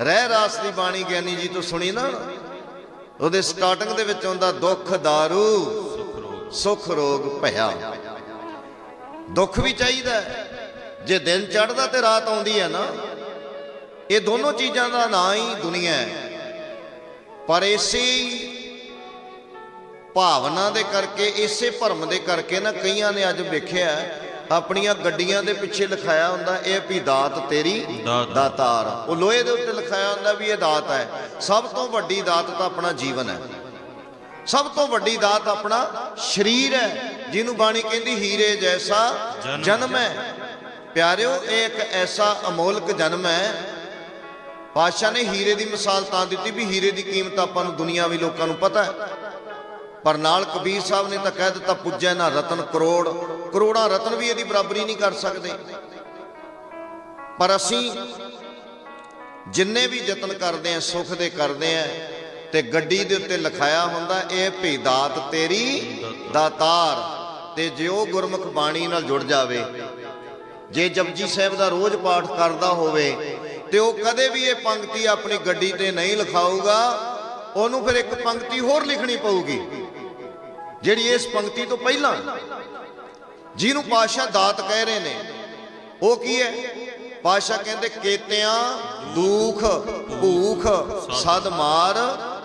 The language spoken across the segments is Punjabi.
ਰਹਿ ਰਾਸ ਦੀ ਬਾਣੀ ਗਿਆਨੀ ਜੀ ਤੋਂ ਸੁਣੀ ਨਾ। ਉਹਦੇ ਸਟਾਰਟਿੰਗ ਦੇ ਵਿੱਚ ਆਉਂਦਾ, ਦੁੱਖ दारू ਸੁਖ ਰੋਗ ਭਇਆ। ਦੁੱਖ ਵੀ ਚਾਹੀਦਾ ਜੇ ਦਿਨ ਚੜ੍ਹਦਾ ਤੇ ਰਾਤ ਆਉਂਦੀ ਹੈ ਨਾ, ਇਹ ਦੋਨੋਂ ਚੀਜ਼ਾਂ ਦਾ ਨਾਂ ਹੀ ਦੁਨੀਆ ਹੈ। ਪਰ ਇਸੇ ਭਾਵਨਾ ਦੇ ਕਰਕੇ, ਇਸੇ ਭਰਮ ਦੇ ਕਰਕੇ ਨਾ ਕਈਆਂ ਨੇ ਅੱਜ ਵੇਖਿਆ ਆਪਣੀਆਂ ਗੱਡੀਆਂ ਦੇ ਪਿੱਛੇ ਲਿਖਾਇਆ ਹੁੰਦਾ ਇਹ ਵੀ ਦਾਤ ਤੇਰੀ ਦਾਤ। ਦਾਤਾਰ। ਉਹ ਲੋਹੇ ਦੇ ਉੱਤੇ ਲਿਖਾਇਆ ਹੁੰਦਾ ਵੀ ਇਹ ਦਾਤ ਹੈ। ਸਭ ਤੋਂ ਵੱਡੀ ਦਾਤ ਤਾਂ ਆਪਣਾ ਜੀਵਨ ਹੈ। ਸਭ ਤੋਂ ਵੱਡੀ ਦਾਤ ਆਪਣਾ ਸਰੀਰ ਹੈ। ਜਿਹਨੂੰ ਬਾਣੀ ਕਹਿੰਦੀ ਹੀਰੇ ਜੈਸਾ ਜਨਮ। ਹੈ। ਪਿਆਰਿਓ ਇਹ ਇੱਕ ਐਸਾ ਅਮੋਲਕ ਜਨਮ ਹੈ। ਪਾਤਸ਼ਾਹ ਨੇ ਹੀਰੇ ਦੀ ਮਿਸਾਲ ਤਾਂ ਦਿੱਤੀ ਵੀ ਹੀਰੇ ਦੀ ਕੀਮਤ ਆਪਾਂ ਨੂੰ ਦੁਨੀਆਵੀ ਲੋਕਾਂ ਨੂੰ ਪਤਾ ਹੈ। ਪਰ ਨਾਲ ਕਬੀਰ ਸਾਹਿਬ ਨੇ ਤਾਂ ਕਹਿ ਦਿੱਤਾ, ਪੁੱਜੈ ਨਾ ਰਤਨ ਕਰੋੜ। ਕਰੋੜਾਂ ਰਤਨ ਵੀ ਇਹਦੀ ਬਰਾਬਰੀ ਨਹੀਂ ਕਰ ਸਕਦੇ। ਪਰ ਅਸੀਂ ਜਿੰਨੇ ਵੀ ਯਤਨ ਕਰਦੇ ਆ ਸੁਖ ਦੇ ਕਰਦੇ ਆ ਤੇ ਗੱਡੀ ਦੇ ਉੱਤੇ ਲਿਖਾਇਆ ਹੁੰਦਾ, ਇਹ ਭੀ ਦਾਤ ਤੇਰੀ ਦਾਤਾਰ। ਤੇ ਜੇ ਉਹ ਗੁਰਮੁਖ ਬਾਣੀ ਨਾਲ ਜੁੜ ਜਾਵੇ, ਜੇ ਜਪਜੀ ਸਾਹਿਬ ਦਾ ਰੋਜ਼ ਪਾਠ ਕਰਦਾ ਹੋਵੇ, ਤੇ ਉਹ ਕਦੇ ਵੀ ਇਹ ਪੰਕਤੀ ਆਪਣੀ ਗੱਡੀ ਤੇ ਨਹੀਂ ਲਿਖਾਊਗਾ, ਉਹਨੂੰ ਫਿਰ ਇੱਕ ਪੰਕਤੀ ਹੋਰ ਲਿਖਣੀ ਪਊਗੀ। ਜਿਹੜੀ ਇਸ ਪੰਕਤੀ ਤੋਂ ਪਹਿਲਾਂ ਜਿਹਨੂੰ ਪਾਸ਼ਾ ਦਾਤ ਕਹਿ ਰਹੇ ਨੇ, ਉਹ ਕੀ ਹੈ? ਪਾਸ਼ਾ ਕਹਿੰਦੇ, ਕੇਤਿਆਂ ਦੁਖ ਭੂਖ ਸਦ ਮਾਰ,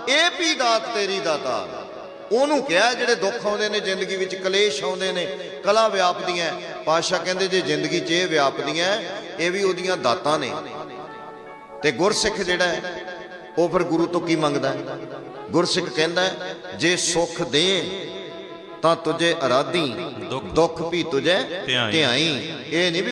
ਇਹ ਵੀ ਦਾਤ ਤੇਰੀ ਦਾਤਾ। ਉਹਨੂੰ ਕਿਹਾ ਜਿਹੜੇ ਦੁੱਖ ਆਉਂਦੇ ਨੇ, ਜ਼ਿੰਦਗੀ ਵਿੱਚ ਕਲੇਸ਼ ਆਉਂਦੇ ਨੇ, ਕਲਾ ਵਿਆਪਦੀਆਂ ਪਾਸ਼ਾ ਕਹਿੰਦੇ, ਜੇ ਜ਼ਿੰਦਗੀ 'ਚ ਇਹ ਵਿਆਪਦੀਆਂ ਇਹ ਵੀ ਉਹਦੀਆਂ ਦਾਤਾਂ ਨੇ। ਤੇ ਗੁਰਸਿੱਖ ਜਿਹੜਾ ਉਹ ਫਿਰ ਗੁਰੂ ਤੋਂ ਕੀ ਮੰਗਦਾ ਗੁਰਸਿੱਖ ਕਹਿੰਦਾ ਜੇ ਸੁੱਖ ਦੇ ਤਾਂ ਤੁਝੇ ਅਰਾਧੀ ਦੁੱਖ ਵੀ ਤੁਝੇ ਧਿਆਈ। ਧਿਆਈ ਇਹ ਨਹੀਂ ਵੀ